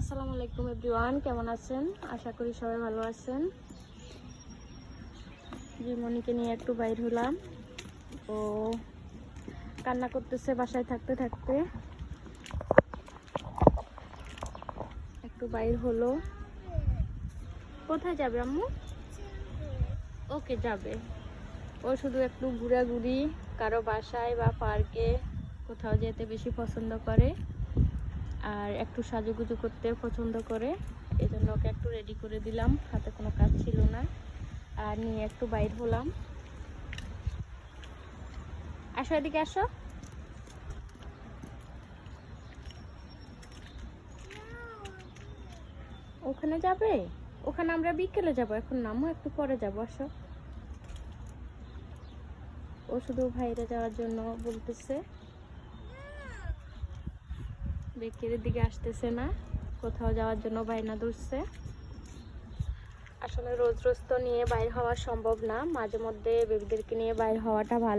আসসালামু আলাইকুম এভরিওয়ান, কেমন আছেন? আশা করি সবাই ভালো আছেন। জিমনিকে নিয়ে একটু বাইর হলাম। ও কান্না করতেছে, বাসায় থাকতে থাকতে। একটু বাইর হলো। কোথায় যাবে আম্মু? ওকে, যাবে। ও শুধু একটু ঘোরাঘুরি, কারও বাসায় বা পার্কে কোথাও যেতে বেশি পছন্দ করে। আর একটু সাজুগুজু করতে পছন্দ করে। এই জন্য ওকে একটু রেডি করে দিলাম, হাতে কোনো কাজ ছিল না। আর নিয়ে একটু বাইর হলাম। আসো এদিকে আসো। ওখানে যাবে? ওখানে আমরা বিকেলে যাব। এখন নামো, একটু পরে যাব। আসো। ও শুধু বাইরে যাওয়ার জন্য বলতেছে। বেকের দিকে আসতেছে না। কোথাও যাওয়ার জন্য বাইনা ধরছে। আসলে রোজ রোজ তো নিয়ে বাইর হওয়া সম্ভব না। মাঝে মধ্যে বেবিদেরকে নিয়ে বাইর হওয়াটা ভালো।